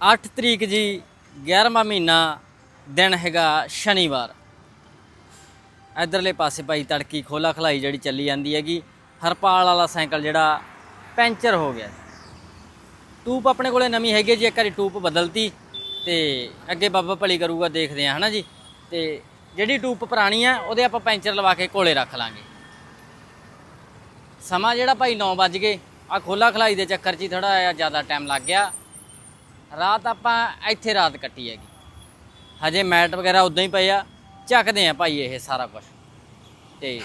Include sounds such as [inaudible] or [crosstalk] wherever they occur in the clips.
8 ਤਰੀਕ ਜੀ 11ਵਾਂ ਮਹੀਨਾ ਦਿਨ ਹੈਗਾ ਸ਼ਨੀਵਾਰ। ਇਧਰਲੇ ਪਾਸੇ ਭਾਈ ਤੜਕੀ ਖੋਲਾ ਖਲਾਈ ਜਿਹੜੀ ਚੱਲੀ ਜਾਂਦੀ ਹੈਗੀ, ਹਰਪਾਲ ਵਾਲਾ ਸਾਈਕਲ ਜਿਹੜਾ ਪੈਂਚਰ ਹੋ ਗਿਆ। ਟੂਪ ਆਪਣੇ ਕੋਲੇ ਨਵੀਂ ਹੈਗੀ ਹੈ ਜੀ, ਇੱਕ ਵਾਰੀ ਟੂਪ ਬਦਲਤੀ ਤੇ ਅੱਗੇ ਬਾਬਾ ਭਲੀ ਕਰੂਗਾ ਦੇਖਦੇ ਆ ਹਨਾ ਜੀ? ਤੇ ਜਿਹੜੀ ਟੂਪ ਪੁਰਾਣੀ ਆ, ਉਹਦੇ ਆਪਾਂ ਪੈਂਚਰ ਲਵਾ ਕੇ ਕੋਲੇ ਰੱਖ ਲਾਂਗੇ। ਸਮਾਂ ਜਿਹੜਾ ਭਾਈ 9 ਵੱਜ ਗਏ ਆ ਖੋਲਾ ਖਲਾਈ ਦੇ ਚੱਕਰ 'ਚ ਹੀ ਥੋੜਾ ਜਿਹਾ ਜ਼ਿਆਦਾ ਟਾਈਮ ਲੱਗ ਗਿਆ। ਰਾਤ ਆਪਾਂ ਇੱਥੇ ਰਾਤ ਕੱਟੀ ਹੈਗੀ। ਹਜੇ ਮੈਟ ਵਗੈਰਾ ਉਦਾਂ ਹੀ ਪਏ ਆ, ਚੱਕਦੇ ਆ ਭਾਈ ਇਹ ਸਾਰਾ ਕੁਝ ਤੇ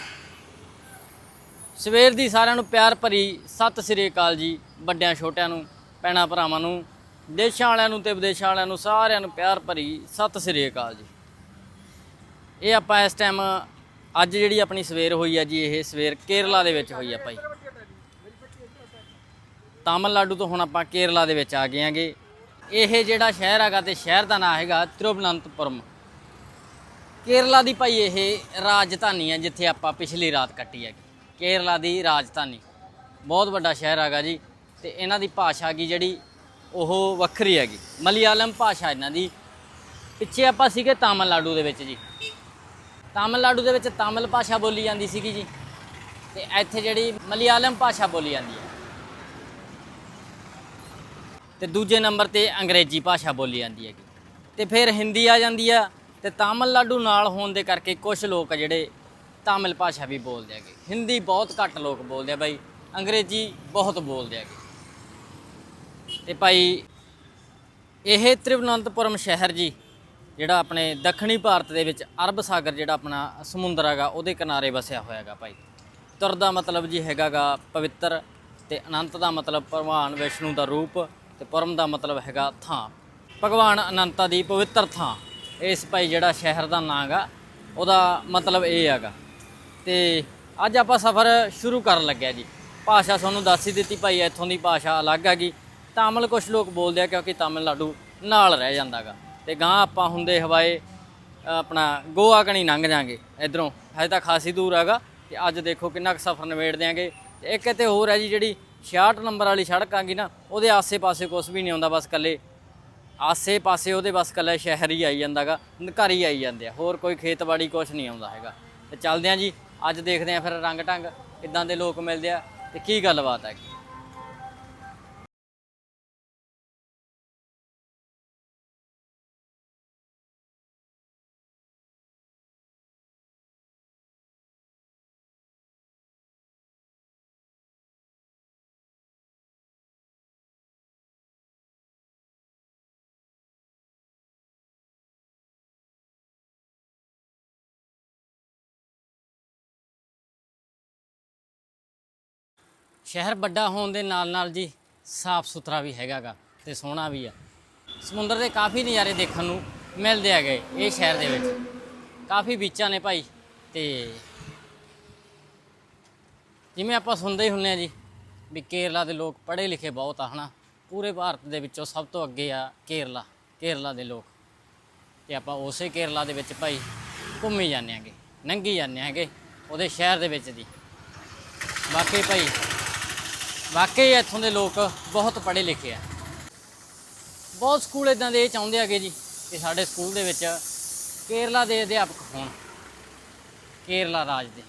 ਸਵੇਰ ਦੀ ਸਾਰਿਆਂ ਨੂੰ ਪਿਆਰ ਭਰੀ ਸਤਿ ਸ੍ਰੀ ਅਕਾਲ ਜੀ, ਵੱਡਿਆਂ ਛੋਟਿਆਂ ਨੂੰ, ਭੈਣਾਂ ਭਰਾਵਾਂ ਨੂੰ, ਦੇਸ਼ਾਂ ਵਾਲਿਆਂ ਨੂੰ ਤੇ ਵਿਦੇਸ਼ਾਂ ਵਾਲਿਆਂ ਨੂੰ, ਸਾਰਿਆਂ ਨੂੰ ਪਿਆਰ ਭਰੀ ਸਤਿ ਸ੍ਰੀ ਅਕਾਲ ਜੀ। ਇਹ ਆਪਾਂ ਇਸ ਟਾਈਮ ਅੱਜ ਜਿਹੜੀ ਆਪਣੀ ਸਵੇਰ ਹੋਈ ਹੈ ਜੀ, ਇਹ ਸਵੇਰ ਕੇਰਲਾ ਦੇ ਵਿੱਚ ਹੋਈ ਆ ਭਾਈ। ਤਾਮਿਲਨਾਡੂ ਤੋਂ ਹੁਣ ਆਪਾਂ ਕੇਰਲਾ ਦੇ ਵਿੱਚ ਆ ਗਏ ਆਂਗੇ ਇਹ ਜਿਹੜਾ ਸ਼ਹਿਰ ਹੈਗਾ ਤੇ ਸ਼ਹਿਰ ਦਾ ਨਾਮ ਹੈਗਾ ਤਿਰੂਵਨੰਤਪੁਰਮ। ਕੇਰਲਾ ਦੀ ਭਾਈ ਇਹ ਰਾਜਧਾਨੀ ਹੈ ਜਿੱਥੇ ਆਪਾਂ ਪਿਛਲੀ ਰਾਤ ਕੱਟੀ ਹੈਗੀ। ਕੇਰਲਾ ਦੀ ਰਾਜਧਾਨੀ। ਬਹੁਤ ਵੱਡਾ ਸ਼ਹਿਰ ਹੈਗਾ ਜੀ ਤੇ ਇਹਨਾਂ ਦੀ ਭਾਸ਼ਾ ਕੀ ਜਿਹੜੀ ਉਹ ਵੱਖਰੀ ਹੈਗੀ। ਮਲਿਆਲਮ ਭਾਸ਼ਾ ਇਹਨਾਂ ਦੀ। ਪਿੱਛੇ ਆਪਾਂ ਸੀਗੇ ਤਾਮਿਲਨਾਡੂ ਦੇ ਵਿੱਚ ਜੀ। ਤਾਮਿਲਨਾਡੂ ਦੇ ਵਿੱਚ ਤਾਮਿਲ ਭਾਸ਼ਾ ਬੋਲੀ ਜਾਂਦੀ ਸੀਗੀ ਜੀ। ਤੇ ਇੱਥੇ ਜਿਹੜੀ ਮਲਿਆਲਮ ਭਾਸ਼ਾ ਬੋਲੀ ਜਾਂਦੀ ਹੈ। ਤੇ ਦੂਜੇ ਨੰਬਰ ਤੇ ਅੰਗਰੇਜ਼ੀ ਭਾਸ਼ਾ ਬੋਲੀ ਜਾਂਦੀ ਹੈਗੀ। ਤੇ ਫਿਰ ਹਿੰਦੀ ਆ ਜਾਂਦੀ ਆ ਤੇ ਤਾਮਿਲਨਾਡੂ ਨਾਲ ਹੋਣ ਦੇ ਕਰਕੇ ਕੁਝ ਲੋਕ ਆ ਜਿਹੜੇ ਤਾਮਿਲ ਭਾਸ਼ਾ ਵੀ ਬੋਲਦੇ ਹੈਗੇ। ਹਿੰਦੀ ਬਹੁਤ ਘੱਟ ਲੋਕ ਬੋਲਦੇ ਆ ਬਾਈ, ਅੰਗਰੇਜ਼ੀ ਬਹੁਤ ਬੋਲਦੇ ਹੈਗੇ। ਤੇ ਭਾਈ, ਇਹ ਤ੍ਰਿਵਨੰਤਪੁਰਮ ਸ਼ਹਿਰ ਜੀ, ਜਿਹੜਾ ਆਪਣੇ ਦੱਖਣੀ ਭਾਰਤ ਦੇ ਵਿੱਚ ਅਰਬ ਸਾਗਰ ਜਿਹੜਾ ਆਪਣਾ ਸਮੁੰਦਰ ਹੈਗਾ, ਉਹਦੇ ਕਿਨਾਰੇ ਵਸਿਆ ਹੋਇਆ ਹੈਗਾ ਭਾਈ। ਤੁਰ ਦਾ ਮਤਲਬ ਜੀ ਹੈਗਾਗਾ ਪਵਿੱਤਰ ਤੇ ਅਨੰਤ ਦਾ ਮਤਲਬ ਭਗਵਾਨ ਵਿਸ਼ਨੂੰ ਦਾ ਰੂਪ। ਤੇ ਪੁਰਮ ਦਾ ਮਤਲਬ ਹੈਗਾ ਥਾਂ। ਭਗਵਾਨ ਅਨੰਤਾ ਦੀ ਪਵਿੱਤਰ ਥਾਂ। ਇਸ ਭਾਈ ਜਿਹੜਾ ਸ਼ਹਿਰ ਦਾ ਨਾਂ ਗਾ ਉਹਦਾ ਮਤਲਬ ਇਹ ਹੈਗਾ। ਤੇ ਅੱਜ ਆਪਾਂ ਸਫ਼ਰ ਸ਼ੁਰੂ ਕਰਨ ਲੱਗਿਆ ਜੀ। ਭਾਸ਼ਾ ਤੁਹਾਨੂੰ ਦੱਸ ਹੀ ਦਿੱਤੀ ਭਾਈ, ਇੱਥੋਂ ਦੀ ਭਾਸ਼ਾ ਅਲੱਗ ਹੈਗੀ। ਤਾਮਿਲ ਕੁਝ ਲੋਕ ਬੋਲਦੇ ਆ ਕਿਉਂਕਿ ਤਾਮਿਲਨਾਡੂ ਨਾਲ ਰਹਿ ਜਾਂਦਾਗਾ ਤੇ ਗਾਂ ਆਪਾਂ ਹੁੰਦੇ ਹਵਾਏ ਆਪਣਾ ਗੋਆ ਕਣੀ ਲੰਘ ਜਾਾਂਗੇ ਇਧਰੋਂ। ਹਜੇ ਤਾਂ ਖਾਸੀ ਦੂਰ ਹੈਗਾ। ਤੇ ਅੱਜ ਦੇਖੋ ਕਿੰਨਾ ਕੁ ਸਫ਼ਰ ਨਿਬੇੜ ਦਿਆਂਗੇ। ਤੇ ਇੱਕ ਇੱਥੇ ਹੋਰ ਹੈ ਜੀ ਜਿਹੜੀ 66 ਨੰਬਰ ਵਾਲੀ ਸੜਕ ਆ ਗਈ ਨਾ, ਉਹਦੇ ਆਸੇ-ਪਾਸੇ ਕੁਝ ਵੀ ਨਹੀਂ ਆਉਂਦਾ ਬਸ ਕੱਲੇ ਆਸੇ-ਪਾਸੇ ਉਹਦੇ ਬਸ ਕੱਲਾ ਸ਼ਹਿਰ ਹੀ ਆਈ ਜਾਂਦਾਗਾ ਘਰ ਹੀ ਆਈ ਜਾਂਦੇ ਆ, ਹੋਰ ਕੋਈ ਖੇਤਬਾੜੀ ਕੁਝ ਨਹੀਂ ਆਉਂਦਾ ਹੈਗਾ। ਤੇ ਚੱਲਦੇ ਆਂ ਜੀ, ਅੱਜ ਦੇਖਦੇ ਆਂ ਫਿਰ ਰੰਗ ਢੰਗ ਕਿੱਦਾਂ ਦੇ ਲੋਕ ਮਿਲਦੇ ਆ, ਤੇ ਕੀ ਗੱਲਬਾਤ ਹੈ ਸ਼ਹਿਰ ਵੱਡਾ ਹੋਣ ਦੇ ਨਾਲ ਨਾਲ ਜੀ ਸਾਫ਼ ਸੁਥਰਾ ਵੀ ਹੈਗਾਗਾ ਤੇ ਸੋਹਣਾ ਵੀ ਆ। ਸਮੁੰਦਰ ਦੇ ਕਾਫੀ ਨਜ਼ਾਰੇ ਦੇਖਣ ਨੂੰ ਮਿਲਦੇ ਹੈਗੇ ਇਹ ਸ਼ਹਿਰ ਦੇ ਵਿੱਚ। ਕਾਫੀ ਬੀਚਾਂ ਨੇ ਭਾਈ ਤੇ ਜਿਵੇਂ ਆਪਾਂ ਸੁਣਦੇ ਹੀ ਹੁੰਨੇ ਆ ਜੀ ਵੀ ਕੇਰਲਾ ਦੇ ਲੋਕ ਪੜ੍ਹੇ ਲਿਖੇ ਬਹੁਤ ਆ, ਹਨਾ। ਪੂਰੇ ਭਾਰਤ ਦੇ ਵਿੱਚੋਂ ਸਭ ਤੋਂ ਅੱਗੇ ਆ ਕੇਰਲਾ ਕੇਰਲਾ ਦੇ ਲੋਕ। ਤੇ ਆਪਾਂ ਉਸੇ ਕੇਰਲਾ ਦੇ ਵਿੱਚ ਭਾਈ ਘੁੰਮੀ ਜਾਂਦੇ ਆਂਗੇ ਨੰਗੀ ਜਾਂਦੇ ਆਂਗੇ ਉਹਦੇ ਸ਼ਹਿਰ ਦੇ ਵਿੱਚ ਦੀ ਬਾਕੀ ਭਾਈ ਵਾਕਈ ਇੱਥੋਂ ਦੇ ਲੋਕ ਬਹੁਤ ਪੜ੍ਹੇ ਲਿਖੇ ਆ। ਬਹੁਤ ਸਕੂਲ ਇਦਾਂ ਦੇ ਇਹ ਚਾਹੁੰਦੇ ਆਗੇ ਜੀ ਕਿ ਸਾਡੇ ਸਕੂਲ ਦੇ ਵਿੱਚ ਕੇਰਲਾ ਦੇ ਅਧਿਆਪਕ ਹੋਣ, ਕੇਰਲਾ ਰਾਜ ਦੇ।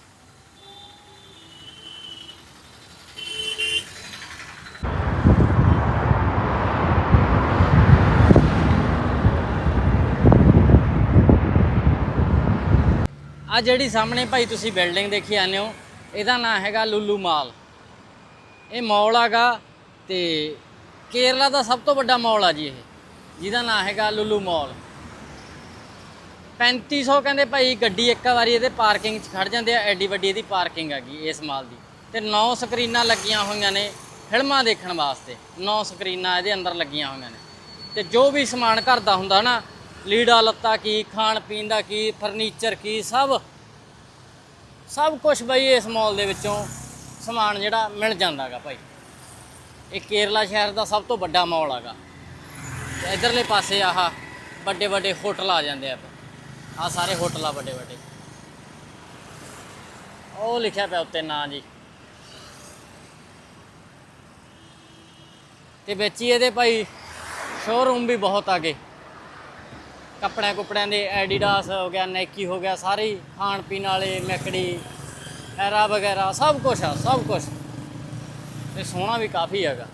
ਆ ਜਿਹੜੀ ਸਾਹਮਣੇ ਭਾਈ ਤੁਸੀਂ ਬਿਲਡਿੰਗ ਦੇਖੀ ਜਾਂਦੇ ਹੋ, ਇਹਦਾ ਨਾਮ ਹੈਗਾ ਲੁੱਲੂ ਮਾਲ। ਇਹ ਮੌਲ ਹੈਗਾ ਤੇ ਕੇਰਲਾ ਦਾ ਸਭ ਤੋਂ ਵੱਡਾ ਮਾਲ ਆ ਜੀ ਇਹ, ਜਿਹਦਾ ਨਾਮ ਹੈਗਾ ਲੁੱਲੂ ਮਾਲ। 3500 ਕਹਿੰਦੇ ਭਾਈ ਗੱਡੀ ਇੱਕ ਵਾਰੀ ਇਹਦੇ ਪਾਰਕਿੰਗ 'ਚ ਖੜ ਜਾਂਦੇ ਆ, ਐਡੀ ਵੱਡੀ ਇਹਦੀ ਪਾਰਕਿੰਗ ਹੈਗੀ ਇਸ ਮਾਲ ਦੀ। ਤੇ 9 ਸਕਰੀਨਾਂ ਲੱਗੀਆਂ ਹੋਈਆਂ ਨੇ ਫਿਲਮਾਂ ਦੇਖਣ ਵਾਸਤੇ 9 ਸਕਰੀਨਾਂ ਇਹਦੇ ਅੰਦਰ ਲੱਗੀਆਂ ਹੋਈਆਂ ਨੇ। ਤੇ ਜੋ ਵੀ ਸਮਾਨ ਘਰ ਦਾ ਹੁੰਦਾ ਨਾ, ਲੀੜਾ ਲੱਤਾ ਕੀ, ਖਾਣ ਪੀਣ ਦਾ ਕੀ, ਫਰਨੀਚਰ ਕੀ, ਸਭ ਸਭ ਕੁਝ ਬਈ ਇਸ ਮਾਲ ਦੇ ਵਿੱਚੋਂ ਸਮਾਨ ਜਿਹੜਾ ਮਿਲ ਜਾਂਦਾਗਾ ਭਾਈ। ਇਹ ਕੇਰਲਾ ਸ਼ਹਿਰ ਦਾ ਸਭ ਤੋਂ ਵੱਡਾ ਮਾਲ ਹੈਗਾ ਤੇ ਇਧਰਲੇ ਪਾਸੇ ਆਹ ਵੱਡੇ ਵੱਡੇ ਹੋਟਲ ਆ ਜਾਂਦੇ ਆ ਆ ਸਾਰੇ ਹੋਟਲ ਆ ਵੱਡੇ ਵੱਡੇ ਉਹ ਲਿਖਿਆ ਪਿਆ ਉੱਤੇ ਨਾਂ ਜੀ। ਤੇ ਵਿੱਚ ਹੀ ਇਹਦੇ ਭਾਈ ਸ਼ੋਰੂਮ ਵੀ ਬਹੁਤ ਆ ਗਏ ਕੱਪੜਿਆਂ ਕੁਪੜਿਆਂ ਦੇ ਐਡੀਡਾਸ ਹੋ ਗਿਆ ਨਾਈਕੀ ਹੋ ਗਿਆ, ਸਾਰੇ ਹੀ ਖਾਣ ਪੀਣ ਵਾਲੇ, ਮੈਕੜੀ ਐਰਾ ਵਗੈਰਾ, ਸਭ ਕੁਝ ਆ, ਸਭ ਕੁਝ ਤੇ ਸੋਹਣਾ ਵੀ ਕਾਫੀ ਹੈਗਾ।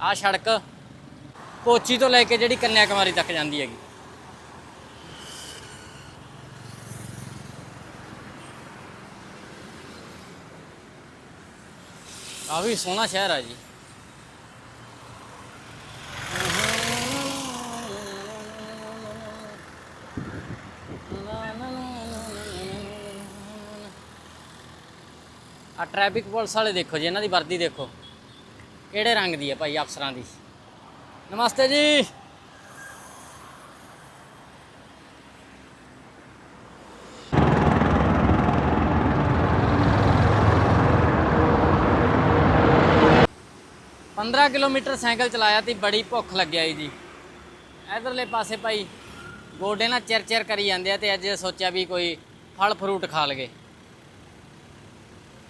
ਆ ਸੜਕ ਕੋਚੀ ਤੋਂ ਲੈ ਕੇ ਜਿਹੜੀ ਕੰਨਿਆ ਕੁਮਾਰੀ ਤੱਕ ਜਾਂਦੀ ਹੈਗੀ। ਕਾਫੀ ਸੋਹਣਾ ਸ਼ਹਿਰ ਆ ਜੀ। ਆ ਟ੍ਰੈਫਿਕ ਪੁਲਿਸ ਵਾਲੇ ਦੇਖੋ ਜੀ, ਇਹਨਾਂ ਦੀ ਵਰਦੀ ਦੇਖੋ। ਕਿਹੜੇ ਰੰਗ ਦੀ ਹੈ ਭਾਈ ਅਫਸਰਾਂ ਦੀ? ਨਮਸਤੇ ਜੀ। ਪੰਦਰਾਂ ਕਿਲੋਮੀਟਰ ਸਾਈਕਲ ਚਲਾਇਆ ਤੇ ਬੜੀ ਭੁੱਖ ਲੱਗਿਆ ਜੀ। ਇਧਰਲੇ ਪਾਸੇ ਭਾਈ ਗੋਡੇ ਨਾਲ ਚਿਰ ਚਿਰ ਕਰੀ ਜਾਂਦੇ ਆ ਤੇ ਅੱਜ ਸੋਚਿਆ ਵੀ ਕੋਈ ਫਲ ਫਰੂਟ ਖਾ ਲਗੇ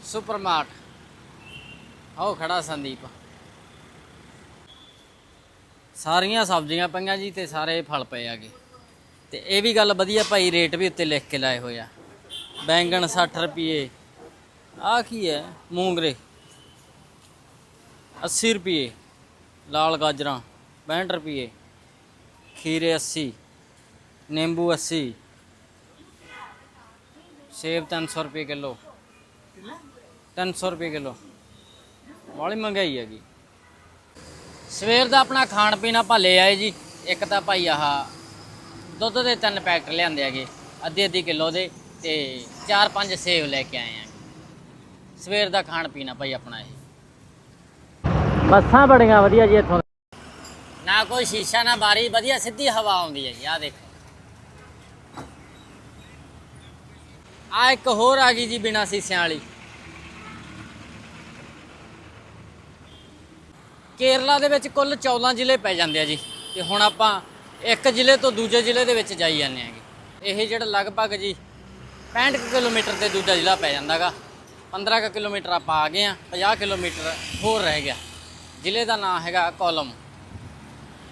ਸੁਪਰਮਾਰਟ। ਆਓ ਖੜਾ ਸੰਦੀਪ। ਸਾਰੀਆਂ ਸਬਜ਼ੀਆਂ ਪਈਆਂ ਜੀ ਤੇ ਸਾਰੇ ਫਲ ਪਏ ਆਗੇ ਤੇ ਇਹ ਵੀ ਗੱਲ ਵਧੀਆ ਭਾਈ, ਰੇਟ ਵੀ ਉੱਤੇ ਲਿਖ ਕੇ ਲਾਏ ਹੋਏ ਆ। ਬੈਂਗਣ 60 ਰੁਪਏ ਆ ਕੀ ਹੈ? ਮੂੰਗਰੇ। 80 ਰੁਪਏ ਲਾਲ ਗਾਜਰਾਂ 65 ਰੁਪਏ ਖੀਰੇ 80 ਨਿੰਬੂ 80 ਸੇਬ 300 ਰੁਪਏ ਕਿਲੋ। 300 ਰੁਪਏ ਕਿਲੋ। ਬਾਲੀ ਮਹਿੰਗਾਈ ਹੈਗੀ। ਸਵੇਰ ਦਾ ਆਪਣਾ ਖਾਣ ਪੀਣ ਆਪਾਂ ਲੈ ਆਏ ਜੀ। ਇੱਕ ਤਾਂ ਭਾਈ ਆਹ ਦੁੱਧ ਦੇ ਤਿੰਨ ਪੈਕਟ ਲਿਆਂਦੇ ਹੈਗੇ, ਅੱਧੀ ਅੱਧੀ ਕਿਲੋ ਦੇ ਤੇ ਚਾਰ ਪੰਜ ਸੇਬ ਲੈ ਕੇ ਆਏ ਆ ਸਵੇਰ ਦਾ ਖਾਣ ਪੀਣਾ ਭਾਈ ਆਪਣਾ ਇਹ। ਬੱਸਾਂ ਬੜੀਆਂ ਵਧੀਆ ਜੀ ਇੱਥੋਂ। ਨਾ ਕੋਈ ਸ਼ੀਸ਼ਾ, ਨਾ ਬਾਰੀ, ਵਧੀਆ ਸਿੱਧੀ ਹਵਾ ਆਉਂਦੀ ਹੈ ਜੀ ਆਹ ਦੇਖੋ। ਆ ਇੱਕ ਹੋਰ ਆ ਗਈ ਜੀ ਬਿਨਾ ਸੀਸਿਆਂ ਵਾਲੀ। ਕੇਰਲਾ ਦੇ ਵਿੱਚ ਕੁੱਲ 14 ਜ਼ਿਲ੍ਹੇ ਪੈ ਜਾਂਦੇ ਆ ਜੀ। ਤੇ ਹੁਣ ਆਪਾਂ ਇੱਕ ਜ਼ਿਲ੍ਹੇ ਤੋਂ ਦੂਜੇ ਜ਼ਿਲ੍ਹੇ ਦੇ ਵਿੱਚ ਜਾਈ ਜਾਂਦੇ ਆਂਗੇ ਇਹ ਜਿਹੜਾ ਲਗਭਗ ਜੀ 65 ਕੁ ਕਿਲੋਮੀਟਰ ਤੇ ਦੂਜਾ ਜ਼ਿਲ੍ਹਾ ਪੈ ਜਾਂਦਾਗਾ। 15 ਕੁ ਕਿਲੋਮੀਟਰ ਆਪਾਂ ਆ ਗਏ ਆ 50 ਕਿਲੋਮੀਟਰ ਹੋਰ ਰਹਿ ਗਿਆ। ਜ਼ਿਲ੍ਹੇ ਦਾ ਨਾਮ ਹੈਗਾ ਕੋਲਮ,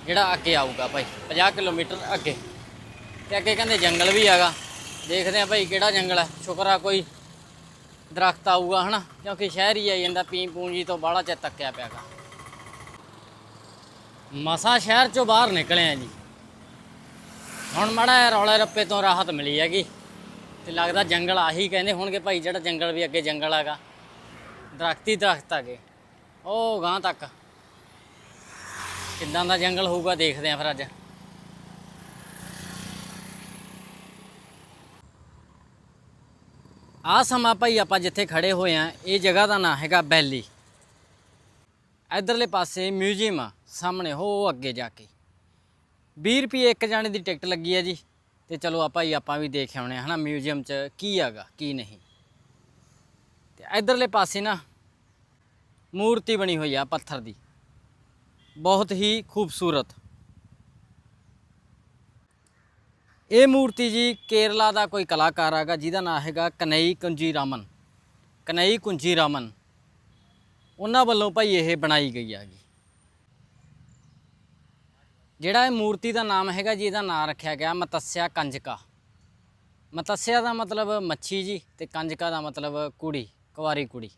ਜਿਹੜਾ ਅੱਗੇ ਆਊਗਾ ਭਾਈ 50 ਕਿਲੋਮੀਟਰ ਅੱਗੇ। ਤੇ ਅੱਗੇ ਕਹਿੰਦੇ ਜੰਗਲ ਵੀ ਹੈਗਾ। ਦੇਖਦੇ ਆ ਭਾਈ ਕਿਹੜਾ ਜੰਗਲ ਹੈ ਸ਼ੁਕਰ ਆ ਕੋਈ ਦਰਖਤ ਆਊਗਾ ਹਨਾ, ਕਿਉਂਕਿ ਸ਼ਹਿਰ ਹੀ ਆ ਜਾਂਦਾ ਪੀਂ ਪੂੰਜੀ ਤੋਂ ਬਾਹਲਾ ਚਿਰ ਤੱਕਿਆ ਪਿਆਗਾ। ਮਸਾ ਸ਼ਹਿਰ ਚੋਂ ਬਾਹਰ ਨਿਕਲੇ ਆ ਜੀ। ਹੁਣ ਮਾੜਾ ਰੌਲੇ ਰੱਪੇ ਤੋਂ ਰਾਹਤ ਮਿਲੀ ਹੈਗੀ। ਤੇ ਲੱਗਦਾ ਜੰਗਲ ਆਹੀ ਕਹਿੰਦੇ ਹੋਣਗੇ ਭਾਈ, ਜਿਹੜਾ ਜੰਗਲ ਵੀ ਅੱਗੇ ਜੰਗਲ ਹੈਗਾ। ਦਰਖਤੀ ਦਰਖਤ ਹੈਗੇ। ਉਹ ਗਾਂ ਤੱਕ। ਕਿੱਦਾਂ ਦਾ ਜੰਗਲ ਹੋਊਗਾ ਦੇਖਦੇ ਆਂ ਫਿਰ ਅੱਜ। ਆ ਸਮਾਂ ਭਾਈ ਆਪਾਂ ਜਿੱਥੇ ਖੜੇ ਹੋਏ ਆ ਇਹ ਜਗ੍ਹਾ ਦਾ ਨਾਂ ਹੈਗਾ ਬੈਲੀ। ਇਧਰਲੇ ਪਾਸੇ ਮਿਊਜ਼ੀਅਮ ਆ, ਸਾਹਮਣੇ, ਹੋ ਅੱਗੇ ਜਾ ਕੇ। 20 ਰੁਪਏ ਇੱਕ ਜਾਣੇ ਦੀ ਟਿਕਟ ਲੱਗੀ ਆ ਜੀ। ਤੇ ਚਲੋ ਆਪਾਂ ਹੀ ਆਪਾਂ ਵੀ ਦੇਖ ਆਉਣੇ ਆ, ਹਨਾ, ਮਿਊਜ਼ੀਅਮ 'ਚ ਕੀ ਹੈਗਾ ਕੀ ਨਹੀਂ। ਤੇ ਇਧਰਲੇ ਪਾਸੇ ਨਾ ਮੂਰਤੀ ਬਣੀ ਹੋਈ ਆ ਪੱਥਰ ਦੀ। ਬਹੁਤ ਹੀ ਖੂਬਸੂਰਤ। ਇਹ ਮੂਰਤੀ ਜੀ ਕੇਰਲਾ ਦਾ ਕੋਈ ਕਲਾਕਾਰ ਹੈਗਾ ਜਿਹਦਾ ਨਾਮ ਹੈਗਾ ਕਨਈ ਕੁੰਜੀ ਰਾਮਨ ਕਨਈ ਕੁੰਜੀ ਰਾਮਨ ਉਹਨਾਂ ਵੱਲੋਂ ਭਾਈ ਇਹ ਬਣਾਈ ਗਈ ਹੈਗੀ ਜਿਹੜਾ ਇਹ ਮੂਰਤੀ ਦਾ ਨਾਮ ਹੈਗਾ ਜੀ, ਇਹਦਾ ਨਾਮ ਰੱਖਿਆ ਗਿਆ ਮਤਸਿਆ ਕੰਜਕਾ। ਮਤਸਿਆ ਦਾ ਮਤਲਬ ਮੱਛੀ ਜੀ ਤੇ ਕੰਜਕਾ ਦਾ ਮਤਲਬ ਕੁੜੀ, ਕੁਵਾਰੀ ਕੁੜੀ।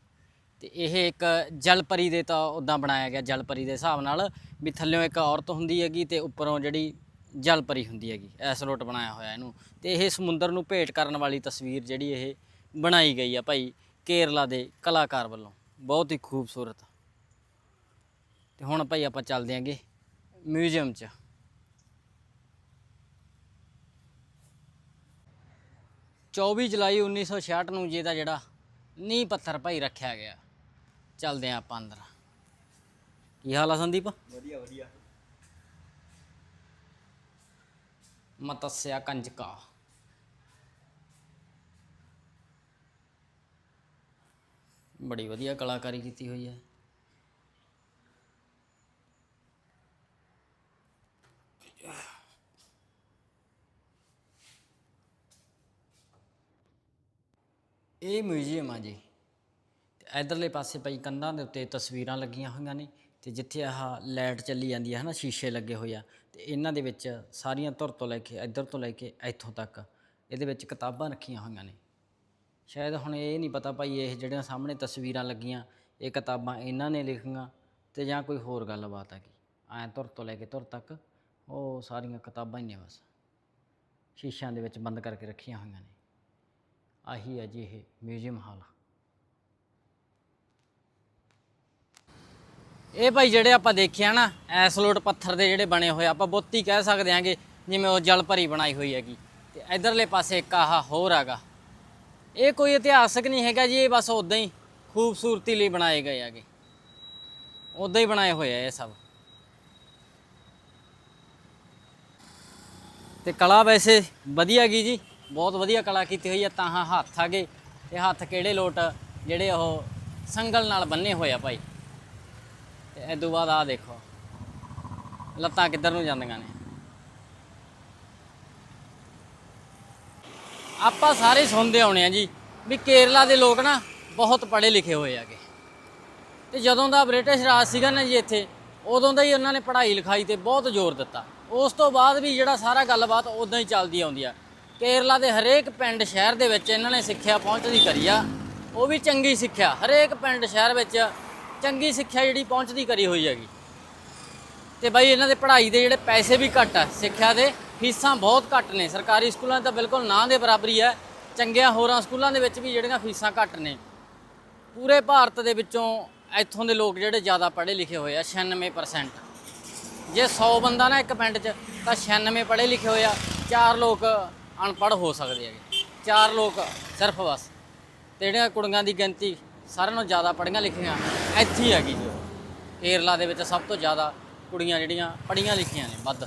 ਤੇ ਇਹ ਇੱਕ ਜਲਪਰੀ ਦੇ ਤਾਂ ਉਦਾਂ ਬਣਾਇਆ ਗਿਆ, ਜਲਪਰੀ ਦੇ ਹਿਸਾਬ ਨਾਲ ਵੀ ਥੱਲਿਓਂ ਇੱਕ ਔਰਤ ਹੁੰਦੀ ਹੈਗੀ ਤੇ ਉੱਪਰੋਂ ਜਿਹੜੀ ਜਲਪਰੀ ਹੁੰਦੀ ਹੈਗੀ ਐਸ ਲੋਟ ਬਣਾਇਆ ਹੋਇਆ ਇਹਨੂੰ। ਤੇ ਇਹ ਸਮੁੰਦਰ ਨੂੰ ਭੇਟ ਕਰਨ ਵਾਲੀ ਤਸਵੀਰ ਜਿਹੜੀ ਇਹ ਬਣਾਈ ਗਈ ਆ ਭਾਈ ਕੇਰਲਾ ਦੇ ਕਲਾਕਾਰ ਵੱਲੋਂ। ਬਹੁਤ ਹੀ ਖੂਬਸੂਰਤ। ਤੇ ਹੁਣ ਭਾਈ ਆਪਾਂ ਚੱਲਦੇ ਆਂਗੇ ਮਿਊਜ਼ੀਅਮ 'ਚ। ਚੌਵੀ ਜੁਲਾਈ 1966 ਨੂੰ ਜਿਹਦਾ ਜਿਹੜਾ ਨੀਂਹ ਪੱਥਰ ਭਾਈ ਰੱਖਿਆ ਗਿਆ। ਚੱਲਦੇ ਆਂ ਆਪਾਂ ਅੰਦਰ। ਕੀ ਹਾਲ ਆ ਸੰਦੀਪ? ਵਧੀਆ ਵਧੀਆ। ਮਤਸਿਆ ਕੰਜਕਾ। ਬੜੀ ਵਧੀਆ ਕਲਾਕਾਰੀ ਕੀਤੀ ਹੋਈ ਹੈ। ਇਹ ਮਿਊਜ਼ੀਅਮ ਆ ਜੀ। ਤੇ ਇਧਰਲੇ ਪਾਸੇ ਪਈ ਕੰਧਾਂ ਦੇ ਉੱਤੇ ਤਸਵੀਰਾਂ ਲੱਗੀਆਂ ਹੋਈਆਂ ਨੇ ਤੇ ਜਿੱਥੇ ਆਹ ਲਾਈਟ ਚੱਲੀ ਜਾਂਦੀ ਹੈ ਹਨਾ ਸ਼ੀਸ਼ੇ ਲੱਗੇ ਹੋਏ ਆ। ਤੇ ਇਹਨਾਂ ਦੇ ਵਿੱਚ ਸਾਰੀਆਂ ਧੁਰ ਤੋਂ ਲੈ ਕੇ, ਇੱਧਰ ਤੋਂ ਲੈ ਕੇ ਇੱਥੋਂ ਤੱਕ ਇਹਦੇ ਵਿੱਚ ਕਿਤਾਬਾਂ ਰੱਖੀਆਂ ਹੋਈਆਂ ਨੇ। ਸ਼ਾਇਦ ਹੁਣ ਇਹ ਨਹੀਂ ਪਤਾ ਭਾਈ ਇਹ ਜਿਹੜੀਆਂ ਸਾਹਮਣੇ ਤਸਵੀਰਾਂ ਲੱਗੀਆਂ, ਇਹ ਕਿਤਾਬਾਂ ਇਹਨਾਂ ਨੇ ਲਿਖੀਆਂ ਤੇ ਜਾਂ ਕੋਈ ਹੋਰ ਗੱਲਬਾਤ ਹੈਗੀ। ਐਂ ਤੁਰ ਤੋਂ ਲੈ ਕੇ ਤੁਰ ਤੱਕ ਉਹ ਸਾਰੀਆਂ ਕਿਤਾਬਾਂ ਹੀ ਨੇ ਬਸ। ਸ਼ੀਸ਼ਿਆਂ ਦੇ ਵਿੱਚ ਬੰਦ ਕਰਕੇ ਰੱਖੀਆਂ ਹੋਈਆਂ ਨੇ। ਆਹੀ ਹੈ ਜੀ ਇਹ ਮਿਊਜ਼ੀਅਮ ਹਾਲ। ਇਹ ਭਾਈ ਜਿਹੜੇ ਆਪਾਂ ਦੇਖਿਆ ਨਾ ਐਸਲੋਟ ਪੱਥਰ ਦੇ ਜਿਹੜੇ ਬਣੇ ਹੋਏ ਆਪਾਂ ਬੁੱਤੀ ਕਹਿ ਸਕਦੇ ਹਾਂਗੇ, ਜਿਵੇਂ ਉਹ ਜਲ ਭਰੀ ਬਣਾਈ ਹੋਈ ਹੈਗੀ। ਤੇ ਇਧਰਲੇ ਪਾਸੇ ਇੱਕ ਆਹ ਹੋਰ ਹੈਗਾ। ਇਹ ਕੋਈ ਇਤਿਹਾਸਕ ਨਹੀਂ ਹੈਗਾ ਜੀ, ਇਹ ਬਸ ਉਦਾਂ ਹੀ ਖੂਬਸੂਰਤੀ ਲਈ ਬਣਾਏ ਗਏ ਹੈਗੇ। ਉਦਾਂ ਹੀ ਬਣਾਏ ਹੋਏ ਆ ਇਹ ਸਭ। ਤੇ ਕਲਾ ਵੈਸੇ ਵਧੀਆ ਗਈ ਜੀ, ਬਹੁਤ ਵਧੀਆ ਕਲਾ ਕੀਤੀ ਹੋਈ ਹੈ ਤਾਂ ਹੱਥ ਆਗੇ ਤੇ ਹੱਥ ਕਿਹੜੇ ਲੋਟ ਜਿਹੜੇ ਉਹ ਸੰਗਲ ਨਾਲ ਬੰਨੇ ਹੋਏ ਆ ਭਾਈ। ਤੇ ਇਹ ਤੋਂ ਬਾਅਦ ਆ ਦੇਖੋ, ਲੱਤਾਂ ਕਿੱਧਰ ਨੂੰ ਜਾਂਦੀਆਂ ਨੇ। ਆਪਾਂ ਸਾਰੇ ਸੁਣਦੇ ਆਉਣੇ ਆ ਜੀ ਵੀ ਕੇਰਲਾ ਦੇ ਲੋਕ ਨਾ ਬਹੁਤ ਪੜ੍ਹੇ ਲਿਖੇ ਹੋਏ ਆਗੇ ਤੇ ਜਦੋਂ ਦਾ ਬ੍ਰਿਟਿਸ਼ ਰਾਜ ਸੀਗਾ ਨਾ ਜੀ ਇੱਥੇ, ਉਦੋਂ ਦਾ ਹੀ ਉਹਨਾਂ ਨੇ ਪੜ੍ਹਾਈ ਲਿਖਾਈ ਤੇ ਬਹੁਤ ਜ਼ੋਰ ਦਿੱਤਾ। ਉਸ ਤੋਂ ਬਾਅਦ ਵੀ ਜਿਹੜਾ ਸਾਰਾ ਗੱਲਬਾਤ ਉਦਾਂ ਹੀ ਚੱਲਦੀ ਆਉਂਦੀ ਆ। ਕੇਰਲਾ ਦੇ ਹਰੇਕ ਪਿੰਡ ਸ਼ਹਿਰ ਦੇ ਵਿੱਚ ਇਹਨਾਂ ਨੇ ਸਿੱਖਿਆ ਪਹੁੰਚਦੀ ਕਰੀ ਆ। ਉਹ ਵੀ ਚੰਗੀ ਸਿੱਖਿਆ, ਹਰੇਕ ਪਿੰਡ ਸ਼ਹਿਰ ਵਿੱਚ ਚੰਗੀ ਸਿੱਖਿਆ ਜਿਹੜੀ ਪਹੁੰਚਦੀ ਕਰੀ ਹੋਈ ਹੈਗੀ। ਤੇ ਬਾਈ ਇਹਨਾਂ ਦੇ ਪੜ੍ਹਾਈ ਦੇ ਜਿਹੜੇ ਪੈਸੇ ਵੀ ਘੱਟ ਆ ਸਿੱਖਿਆ ਦੇ ਫੀਸਾਂ ਬਹੁਤ ਘੱਟ ਨੇ। ਸਰਕਾਰੀ ਸਕੂਲਾਂ 'ਚ ਤਾਂ ਬਿਲਕੁਲ ਨਾ ਦੇ ਬਰਾਬਰੀ ਹੈ। ਚੰਗਿਆਂ ਹੋਰਾਂ ਸਕੂਲਾਂ ਦੇ ਵਿੱਚ ਵੀ ਜਿਹੜੀਆਂ ਫੀਸਾਂ ਘੱਟ ਨੇ। ਪੂਰੇ ਭਾਰਤ ਦੇ ਵਿੱਚੋਂ ਇੱਥੋਂ ਦੇ ਲੋਕ ਜਿਹੜੇ ਜ਼ਿਆਦਾ ਪੜ੍ਹੇ ਲਿਖੇ ਹੋਏ ਆ 96% ਜੇ 100 ਬੰਦਾ ਨਾ ਇੱਕ ਪਿੰਡ 'ਚ, ਤਾਂ 96 ਪੜ੍ਹੇ ਲਿਖੇ ਹੋਏ ਆ। ਚਾਰ ਲੋਕ ਅਨਪੜ੍ਹ ਹੋ ਸਕਦੇ ਹੈਗੇ। ਚਾਰ ਲੋਕ ਸਿਰਫ ਬਸ। ਤੇ ਜਿਹੜੀਆਂ ਕੁੜੀਆਂ ਦੀ ਗਿਣਤੀ ਸਾਰਿਆਂ ਨਾਲੋਂ ਜ਼ਿਆਦਾ ਪੜ੍ਹੀਆਂ ਲਿਖੀਆਂ, ਇੱਥੇ ਹੈਗੀ ਜੀ ਕੇਰਲਾ ਦੇ ਵਿੱਚ ਸਭ ਤੋਂ ਜ਼ਿਆਦਾ ਕੁੜੀਆਂ ਜਿਹੜੀਆਂ ਪੜ੍ਹੀਆਂ ਲਿਖੀਆਂ ਨੇ, ਵੱਧ।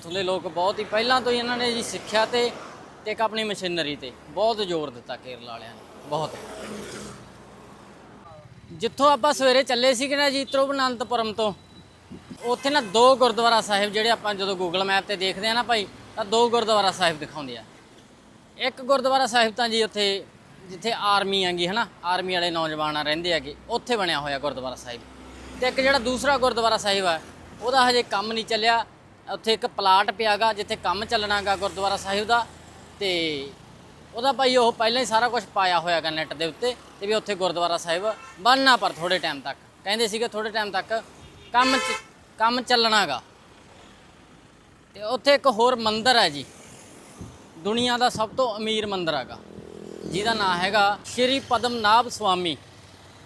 ਇੱਥੋਂ ਦੇ ਲੋਕ ਬਹੁਤ ਹੀ ਪਹਿਲਾਂ ਤੋਂ ਹੀ ਇਹਨਾਂ ਨੇ ਜੀ ਸਿੱਖਿਆ ਤੇ ਤੇ ਇੱਕ ਆਪਣੀ ਮਸ਼ੀਨਰੀ ਤੇ ਬਹੁਤ ਜ਼ੋਰ ਦਿੱਤਾ ਕੇਰਲਾ ਵਾਲਿਆਂ ਨੇ, ਬਹੁਤ। ਜਿੱਥੋਂ ਆਪਾਂ ਸਵੇਰੇ ਚੱਲੇ ਸੀਗੇ ਨਾ ਜੀ ਤਿਰੂਵਨੰਤਪੁਰਮ ਤੋਂ, ਉੱਥੇ ਨਾ ਦੋ ਗੁਰਦੁਆਰਾ ਸਾਹਿਬ ਜਿਹੜੇ ਆਪਾਂ ਜਦੋਂ ਗੂਗਲ ਮੈਪ ਤੇ ਦੇਖਦੇ ਆ ਨਾ ਭਾਈ, ਤਾਂ ਦੋ ਗੁਰਦੁਆਰਾ ਸਾਹਿਬ ਦਿਖਾਉਂਦੇ ਆ। ਇੱਕ ਗੁਰਦੁਆਰਾ ਸਾਹਿਬ ਤਾਂ ਜੀ ਉੱਥੇ, ਜਿੱਥੇ ਆਰਮੀ ਹੈਗੀ ਹਨਾ, ਆਰਮੀ ਵਾਲੇ ਨੌਜਵਾਨ ਆ ਰਹਿੰਦੇ ਹੈਗੇ, ਉੱਥੇ ਬਣਿਆ ਹੋਇਆ ਗੁਰਦੁਆਰਾ ਸਾਹਿਬ। ਤੇ ਇੱਕ ਜਿਹੜਾ ਦੂਸਰਾ ਗੁਰਦੁਆਰਾ ਸਾਹਿਬ ਆ, ਉਹਦਾ ਹਜੇ ਕੰਮ ਨਹੀਂ ਚੱਲਿਆ ਉੱਥੇ ਇੱਕ ਪਲਾਟ ਪਿਆਗਾ ਜਿੱਥੇ ਕੰਮ ਚੱਲਣਾਗਾ ਗੁਰਦੁਆਰਾ ਸਾਹਿਬ ਦਾ ਤੇ ਉਹਦਾ ਭਾਈ ਉਹ ਪਹਿਲਾਂ ਹੀ ਸਾਰਾ ਕੁਝ ਪਾਇਆ ਹੋਇਆਗਾ ਨੈਟ ਦੇ ਉੱਤੇ ਤੇ ਵੀ ਉੱਥੇ ਗੁਰਦੁਆਰਾ ਸਾਹਿਬ ਬਣਨਾ ਪਰ ਥੋੜੇ ਟਾਈਮ ਤੱਕ। ਕਹਿੰਦੇ ਸੀਗੇ ਥੋੜੇ ਟਾਈਮ ਤੱਕ ਕੰਮ ਚ- ਕੰਮ ਚੱਲਣਾਗਾ। ਤੇ ਉੱਥੇ ਇੱਕ ਹੋਰ ਮੰਦਿਰ ਹੈ ਜੀ। ਦੁਨੀਆ ਦਾ ਸਭ ਤੋਂ ਅਮੀਰ ਮੰਦਿਰ ਹੈਗਾ। ਜਿਹਦਾ ਨਾਮ ਹੈਗਾ ਸ਼੍ਰੀ ਪਦਮਨਾਭ ਸਵਾਮੀ।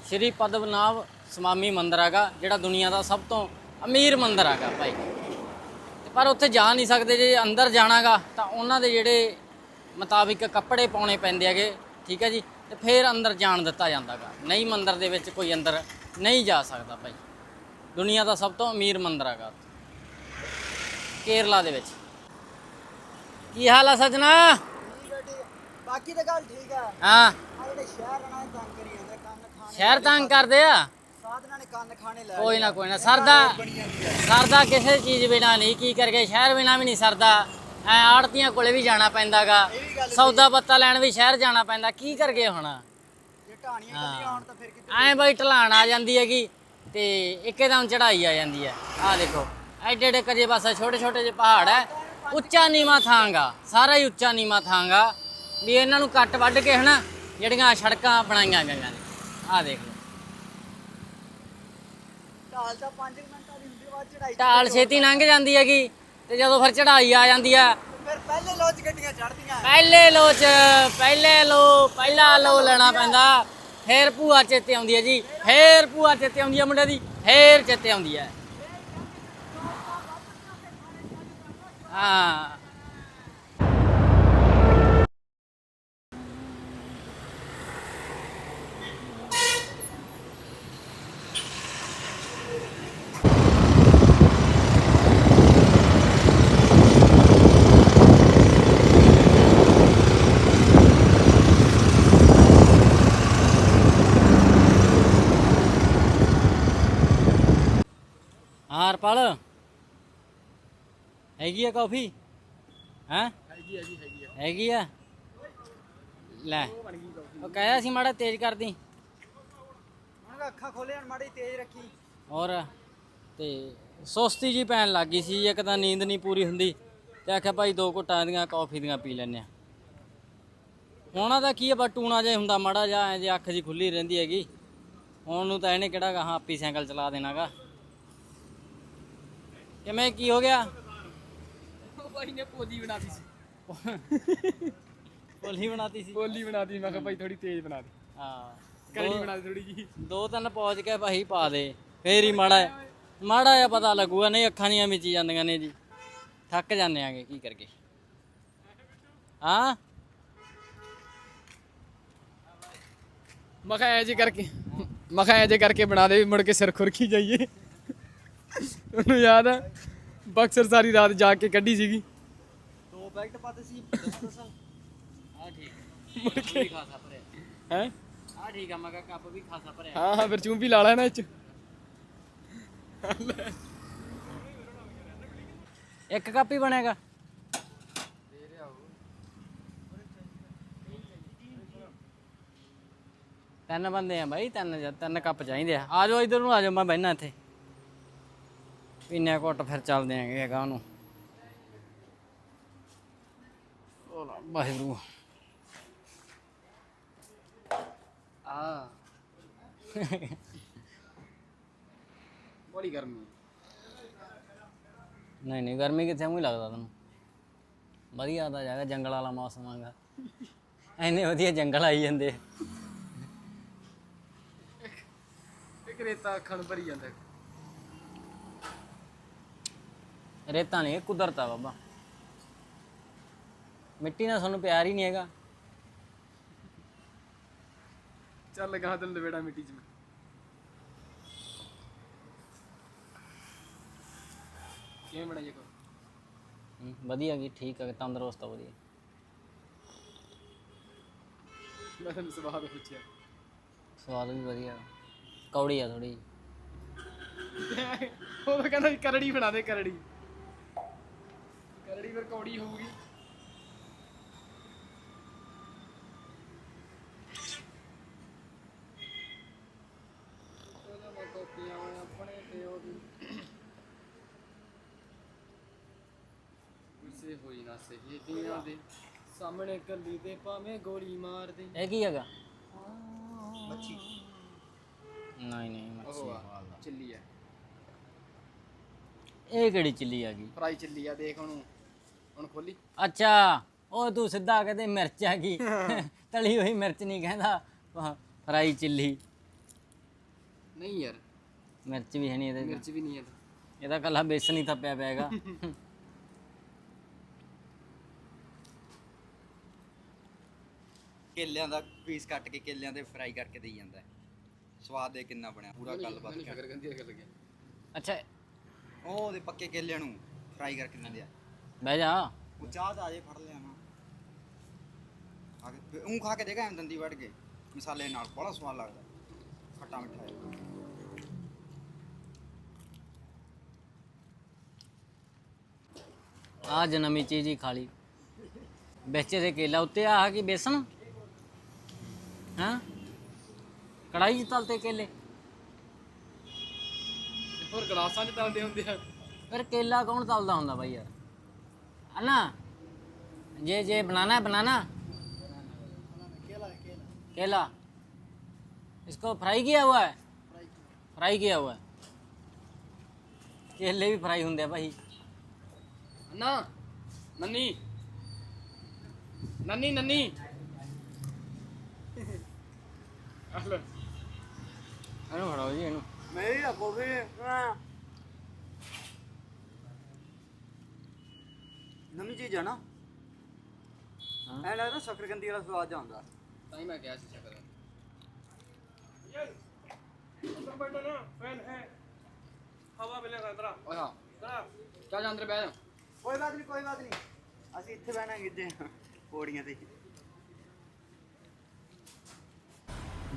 ਸ਼੍ਰੀ ਪਦਮਨਾਭ ਸਵਾਮੀ ਮੰਦਿਰ ਹੈਗਾ ਜਿਹੜਾ ਦੁਨੀਆ ਦਾ ਸਭ ਤੋਂ ਅਮੀਰ ਮੰਦਿਰ ਹੈਗਾ ਭਾਈ। ਪਰ ਉੱਥੇ ਜਾ ਨਹੀਂ ਸਕਦੇ ਜੇ ਅੰਦਰ ਜਾਣਾਗਾ ਤਾਂ ਉਹਨਾਂ ਦੇ ਜਿਹੜੇ ਮੁਤਾਬਿਕ ਕੱਪੜੇ ਪਾਉਣੇ ਪੈਂਦੇ ਹੈਗੇ ਠੀਕ ਹੈ ਜੀ ਤੇ ਫਿਰ ਅੰਦਰ ਜਾਣ ਦਿੱਤਾ ਜਾਂਦਾਗਾ। ਨਹੀਂ ਮੰਦਿਰ ਦੇ ਵਿੱਚ ਕੋਈ ਅੰਦਰ ਨਹੀਂ ਜਾ ਸਕਦਾ ਭਾਈ। ਦੁਨੀਆ ਦਾ ਸਭ ਤੋਂ ਅਮੀਰ ਮੰਦਿਰ ਹੈਗਾ ਕੇਰਲਾ ਦੇ ਵਿੱਚ। ਕੀ ਹਾਲ ਆ ਸਜਣਾ। ਬਾਕੀ ਤਾਂ ਗੱਲ ਠੀਕ ਆ। ਹਾਂ। ਸ਼ਹਿਰ ਨਾਲ ਤੰਗ ਕਰੀ ਜਾਂਦੇ ਕੰਨ ਖਾਣੇ ਸ਼ਹਿਰ ਤੰਗ ਕਰਦੇ ਆ? ਕੰਨ ਖਾਣੇ ਲੈ ਕੋਈ ਨਾ ਆ। ਕੋਈ ਨਾ ਸਰਦਾ। ਆ ਸਰਦਾ ਕਿਸੇ ਚੀਜ਼ ਬਿਨਾ ਨਹੀਂ ਕੀ ਕਰਕੇ ਸ਼ਹਿਰ ਬਿਨਾ ਵੀ ਨਹੀਂ ਸਰਦਾ। ਐ ਆੜਤੀਆਂ ਕੋਲੇ ਵੀ ਜਾਣਾ ਪੈਂਦਾਗਾ। ਸੌਦਾ ਪੱਤਾ ਲੈਣ ਵੀ ਸ਼ਹਿਰ ਜਾਣਾ ਪੈਂਦਾ ਕੀ ਕਰਗੇ ਹੁਣ? ਜੇ ਢਾਣੀਆਂ ਕੱਢੀਆਂ ਹੋਣ ਤਾਂ ਫਿਰ ਕਿਤੇ ਐਂ ਬਈ ਢਲਾਣ ਆ ਜਾਂਦੀ ਹੈਗੀ ਤੇ ਇੱਕਦਮ ਚੜਾਈ ਆ ਜਾਂਦੀ ਹੈ। ਆਹ ਦੇਖੋ ਐਡੇ ਐਡੇ ਕਜੇ ਪਾਸੇ ਛੋਟੇ ਛੋਟੇ ਜਿਹੇ ਪਹਾੜ ਹੈ। ਉੱਚਾ ਨੀਵਾ ਥਾਂਗਾ ਸਾਰਾ ਹੀ ਉੱਚਾ ਨੀਵਾ ਥਾਂਗਾ। ਵੀ ਇਹਨਾਂ ਨੂੰ ਕੱਟ ਵੱਢ ਕੇ ਹਨਾ ਜਿਹੜੀਆਂ ਸੜਕਾਂ ਬਣਾਈਆਂ ਗਈਆਂ ਨੇ। ਆਹ ਦੇਖ ਲਓ। ਢਾਲ ਤਾਂ 5 ਮਿੰਟਾਂ ਦੀ ਹੁੰਦੀ ਬਾਅਦ ਚੜਾਈ ਢਾਲ ਛੇਤੀ ਲੰਘ ਜਾਂਦੀ ਹੈਗੀ ਤੇ ਜਦੋਂ ਫਿਰ ਚੜਾਈ ਆ ਜਾਂਦੀ ਆ। ਫਿਰ ਪਹਿਲੇ ਲੋਚ ਗੱਡੀਆਂ ਚੜਦੀਆਂ ਪਹਿਲੇ ਲੋ ਚ ਪਹਿਲੇ ਲੋ ਪਹਿਲਾ ਲੋ ਲੈਣਾ ਪੈਂਦਾ। ਫੇਰ ਭੂਆ ਚੇਤੇ ਆਉਂਦੀ ਹੈ ਜੀ ਫੇਰ ਭੂਆ ਚੇਤੇ ਆਉਂਦੀ ਹੈ ਮੁੰਡੇ ਦੀ ਫੇਰ ਚੇਤੇ ਆਉਂਦੀ ਹੈ। ਹਾਂ। ਹਾਂ ਹਰਪਾਲ ਹੈਗੀ ਆ ਕਾਫੀ? ਹੈਂ? ਹੈਗੀ ਹੈਗੀ ਹੈਗੀ ਹੈਗੀ ਆ? ਲੈ। ਉਹ ਕਹਿਆ ਸੀ ਮਾੜਾ ਤੇਜ਼ ਕਰਦੀ ਹੁਣ ਅੱਖਾਂ ਖੋਲੇ ਹਣ ਮਾੜੀ ਤੇਜ਼ ਰੱਖੀ। ਔਰ ਤੇ ਸੁਸਤੀ ਜੀ ਪੈਣ ਲੱਗ ਗਈ ਸੀ ਇੱਕ ਤਾਂ ਨੀਂਦ ਨਹੀਂ ਪੂਰੀ ਹੁੰਦੀ। ਤੇ ਆਖਿਆ ਭਾਈ ਦੋ ਘੁੱਟਾਂ ਦੀਆਂ ਕਾਫੀ ਦੀਆਂ ਪੀ ਲੈਨੇ ਆ ਹੋਣਾ ਤਾਂ ਕੀ ਆ ਬਸ ਟੂਣਾ ਜੇ ਹੁੰਦਾ ਮਾੜਾ ਜਿਹਾ ਐ ਜੇ ਅੱਖ ਜੀ ਖੁੱਲੀ ਰਹਿੰਦੀ ਹੈਗੀ। ਹੁਣ ਨੂੰ ਤਾਂ ਇਹਨੇ ਕਿਹੜਾ ਗਾਹਾਂ ਆਪੀ ਸਾਈਕਲ ਚਲਾ ਦੇਣਾਗਾ। ਕਿਵੇਂ ਕੀ ਹੋ ਗਿਆ? ਭਾਈ ਨੇ ਪੋਲੀ ਬਣਾਤੀ ਸੀ। ਪੋਲੀ ਬਣਾਤੀ ਸੀ? ਪੋਲੀ ਬਣਾਤੀ ਮੈਂ ਕਿਹਾ ਭਾਈ ਥੋੜੀ ਤੇਜ਼ ਬਣਾ ਦੇ। ਹਾਂ ਕਰੜੀ ਦੋ- ਬਣਾ ਦੇ ਥੋੜੀ ਜੀ ਦੋ ਤਿੰਨ ਪਹੁੰਚ ਕੇ ਭਾਈ ਪਾ ਦੇ ਫੇਰ ਹੀ ਮਾੜਾ। ਮਾੜਾ ਜਿਹਾ ਪਤਾ ਲੱਗੂਗਾ ਨਹੀਂ ਅੱਖਾਂ ਦੀਆਂ ਮਿਚੀ ਜਾਂਦੀਆਂ ਨੇ ਜੀ। ਥੱਕ ਜਾਂਦੇ ਆਂਗੇ ਕੀ ਕਰਗੇ ਹਾਂ? ਮੈਂ ਕਿਹਾ ਐ ਜੇ ਕਰਕੇ ਮੈਂ ਕਿਹਾ ਐ ਜੇ ਕਰਕੇ ਬਣਾ ਦੇ ਮੁੜ ਕੇ ਸਿਰ ਖੁਰਕੀ ਜਾਈਏ। ਉਹਨੂੰ ਯਾਦ ਆ? ਬਕਸਰ ਸਾਰੀ ਰਾਤ ਜਾ ਕੇ ਕੱਢੀ ਸੀਗੀ। ਦੋ ਪੈਕਟ ਪਾਤੇ ਸੀ ਦੱਸ ਦੱਸ। ਆ ਠੀਕ ਮੁੜ ਕੇ? ਖਾਸਾ ਭਰਿਆ। ਹੈ? ਆ ਠੀਕ ਆ ਮੈਂ ਕਿਹਾ ਕੱਪ ਵੀ ਖਾਸਾ ਭਰਿਆ। ਹਾਂ ਹਾਂ ਫਿਰ ਚੂੰਪੀ ਲਾ ਲੈਣਾ ਇਹ ਚ। ਇੱਕ ਕੱਪ ਹੀ ਬਣੇਗਾ। ਤਿੰਨ ਬੰਦੇ ਆ ਬਾਈ ਤਿੰਨ ਤਿੰਨ ਕੱਪ ਚਾਹੀਦੇ ਆ। ਆ ਜਾਓ ਇਧਰ ਨੂੰ ਆ ਜਾਓ ਮੈਂ ਬਹਿਣਾ ਇੱਥੇ। ਪੀਨੇ ਘੁੱਟ ਫਿਰ ਚੱਲਦੇ ਆਂਗੇ ਹੈਗਾ ਉਹਨੂੰ। ਉਹ ਵਾਹਿਗੁਰੂ। ਆ ਬੜੀ ਗਰਮੀ ਨਹੀਂ ਨਹੀਂ ਗਰਮੀ ਕਿੱਥੇ ਮੂੰਹ ਲੱਗਦਾ ਤੈਨੂੰ। ਵਧੀਆ ਤਾਂ ਜਾਗਾ ਜੰਗਲ ਵਾਲਾ ਮੌਸਮ ਆਗਾ ਐਨੇ ਵਧੀਆ ਜੰਗਲ ਆਈ ਜਾਂਦੇ। ਇੱਕ ਰੇਤਾ ਅੱਖਾਂ ਨੂੰ ਭਰੀ ਜਾਂਦਾ। ਰੇਤਾ ਨਹੀਂ ਇਹ ਕੁਦਰਤ ਆ ਬਾਬਾ। ਮਿੱਟੀ ਨਾਲ ਸਾਨੂੰ ਪਿਆਰ ਹੀ ਨਹੀਂ ਹੈਗਾ। ਚੱਲ ਗਾ ਤੈਨੂੰ ਲਵੇੜਾ ਮਿੱਟੀ ਚ ਮੈਂ। ਕਿਵੇਂ ਬਣਾਈਏ ਕੋ ਹਮ, ਵਧੀਆ ਕੀ ਠੀਕ ਹੈ ਤੰਦਰੁਸਤ ਆ ਵਧੀਆ। ਮੈਂ ਤੈਨੂੰ ਸਵਾਲ ਪੁੱਛਿਆ। ਸਵਾਦ ਵੀ ਵਧੀਆ। ਕੌੜੀ ਆ ਥੋੜੀ ਉਹ ਤਾਂ ਕਹਿੰਦਾ ਕਰੜੀ ਬਣਾ ਦੇ ਕਰੜੀ। ਕਰੜੀ ਫਿਰ ਕੌੜੀ ਹੋਊਗੀ। ਉਹਦਾ ਮੈਂ ਕਾਪੀਆਂ ਵਾਂ ਆਪਣੇ ਤੇ ਉਹਦੀ। ਉਸੇ ਹੋਈ ਨਾ ਸਹੀ ਦੀਆਂ ਦੇ। ਸਾਹਮਣੇ ਕੱਲੀ ਤੇ ਭਾਵੇਂ ਗੋਲੀ ਮਾਰ ਦੇ। ਇਹ ਕੀ ਹੈਗਾ? ਮੱਛੀ। ਨਹੀਂ ਨਹੀਂ ਮੱਛੀ ਉਹ ਆ ਚੱਲੀ ਆ। ਇਹ ਕਿਹੜੀ ਚਿੱਲੀ ਆ ਗਈ? ਫਰਾਈ ਚੱਲੀ ਆ ਦੇਖ ਹੁਣ ਹੁਣ ਖੋਲੀ। ਅੱਛਾ ਉਹ ਤੂੰ ਸਿੱਧਾ ਕਹਿੰਦੇ ਮਿਰਚ ਆ ਗਈ ਤਲੀ ਹੋਈ ਮਿਰਚ ਨਹੀਂ ਕਹਿੰਦਾ। Fry chilli. ਨਹੀਂ ਯਾਰ। ਮਿਰਚ ਵੀ ਹੈ ਨਹੀਂ ਇਹਦੇ 'ਚ। ਮਿਰਚ ਵੀ ਨਹੀਂ ਹੈ ਇਹਦਾ ਕੱਲਾ ਬੇਸਨ ਹੀ ਥੱਪਿਆ ਪਿਆ ਹੈਗਾ। ਕੇਲਿਆਂ ਦਾ ਪੀਸ ਕੱਟ ਕੇ ਕੇਲਿਆਂ ਦੇ ਫਰਾਈ ਕਰਕੇ ਦੇਈ ਜਾਂਦਾ ਹੈ। ਸਵਾਦ ਦੇ ਕਿੰਨਾ ਬਣਿਆ ਪੂਰਾ ਗੱਲਬਾਤ ਕਰ। ਸ਼ਕਰ ਗੰਦੀ ਗੱਲ ਗਿਆ ਅੱਛਾ। ਉਹ ਉਹਦੇ ਪੱਕੇ ਕੇਲਿਆਂ ਨੂੰ ਫਰਾਈ ਕਰਕੇ ਦਿੰਦੇ ਆ। ਬਹਿ ਜਾ। ਉਹ ਚਾਹ ਤਾਂ ਆਜੇ ਫੜ ਲਿਆ ਨਾ ਆ ਕੇ ਉਹ ਖਾ ਕੇ ਦੇਖਾਂ ਦੰਦੀ ਵੱਢ ਕੇ ਮਸਾਲੇ ਨਾਲ ਬੜਾ ਸਵਾਦ ਲੱਗਦਾ। ਖੱਟਾ ਮਿੱਠਾ ਹੈ ਆ ਜਨਮੀ ਚੀਜ਼ ਹੀ ਖਾ ਲਈ। ਵਿੱਚ ਦੇ ਕੇਲਾ ਉੱਤੇ ਆ ਕੀ ਬੇਸਨ ਹਾਂ? ਕੜਾਈ 'ਚ ਤਲਤੇ ਕੇਲੇ। ਹੋਰ ਗਲਾਸਾਂ 'ਚ ਤਲਦੇ ਹੁੰਦੇ ਆ। ਫਿਰ ਕੇਲਾ ਕੌਣ ਤਲਦਾ ਹੁੰਦਾ ਭਾਈ यार अन्ना जे जे बनाना है बनाना। केला। केला केला इसको फ्राई किया हुआ है? फ्राई किया हुआ है। केले भी फ्राई होंगे भाई। अन्ना नन्नी नन्नी नन्नी [laughs] अनु खड़ा हो जी अनु नहीं अब ਨਵੀਂ ਚੀਜ਼ ਆ ਨਾ। ਹਾਂ। ਐ ਲੱਗਦਾ ਸ਼ਕਰਕੰਦੀ ਵਾਲਾ ਸਵਾਦ ਜਾਂਦਾ ਤਾਂ ਹੀ ਮੈਂ ਕਿਹਾ ਸੀ ਸ਼ਕਰ। ਓਏ ਹਾਂ। ਚੱਲ ਜਾ ਅੰਦਰ ਬਹਿ ਜਾ। ਕੋਈ ਬਾਤ ਨਹੀਂ ਕੋਈ ਬਾਤ ਨਹੀਂ ਅਸੀਂ ਇੱਥੇ ਬਹਿਣਾ ਕਿੱਦੇ ਪੌੜੀਆਂ ਤੇ।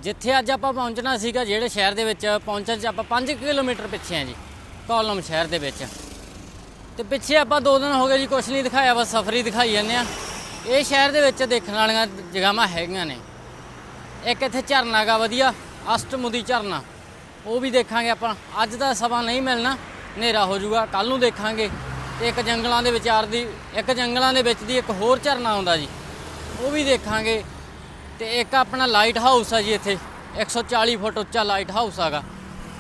ਜਿੱਥੇ ਅੱਜ ਆਪਾਂ ਪਹੁੰਚਣਾ ਸੀਗਾ ਜਿਹੜੇ ਸ਼ਹਿਰ ਦੇ ਵਿੱਚ ਪਹੁੰਚਣ 'ਚ ਆਪਾਂ 5 ਕਿਲੋਮੀਟਰ ਪਿੱਛੇ ਆ ਜੀ ਕੋਲਮ ਸ਼ਹਿਰ ਦੇ ਵਿੱਚ। ਤੇ ਪਿੱਛੇ ਆਪਾਂ ਦੋ ਦਿਨ ਹੋ ਗਏ ਜੀ, ਕੁਛ ਨਹੀਂ ਦਿਖਾਇਆ, ਬਸ ਸਫ਼ਰੀ ਦਿਖਾਈ ਜਾਂਦੇ ਆ। ਇਹ ਸ਼ਹਿਰ ਦੇ ਵਿੱਚ ਦੇਖਣ ਵਾਲੀਆਂ ਜਗ੍ਹਾਵਾਂ ਹੈਗੀਆਂ ਨੇ। ਇੱਕ ਇੱਥੇ ਝਰਨਾ ਗਾ, ਵਧੀਆ, ਅਸ਼ਟਮੁਦੀ ਝਰਨਾ। ਉਹ ਵੀ ਦੇਖਾਂਗੇ ਆਪਾਂ। ਅੱਜ ਦਾ ਸਮਾਂ ਨਹੀਂ ਮਿਲਣਾ, ਹਨੇਰਾ ਹੋ ਜਾਊਗਾ ਕੱਲ ਨੂੰ ਦੇਖਾਂਗੇ। ਤੇ ਇੱਕ ਜੰਗਲਾਂ ਦੇ ਵਿਚਾਰ ਦੀ, ਇੱਕ ਜੰਗਲਾਂ ਦੇ ਵਿੱਚ ਦੀ ਇੱਕ ਹੋਰ ਝਰਨਾ ਆਉਂਦਾ ਜੀ। ਉਹ ਵੀ ਦੇਖਾਂਗੇ। ਤੇ ਇੱਕ ਆਪਣਾ ਲਾਈਟ ਹਾਊਸ ਆ ਜੀ ਇੱਥੇ। 140 ਫੁੱਟ ਉੱਚਾ ਲਾਈਟ ਹਾਊਸ ਹੈਗਾ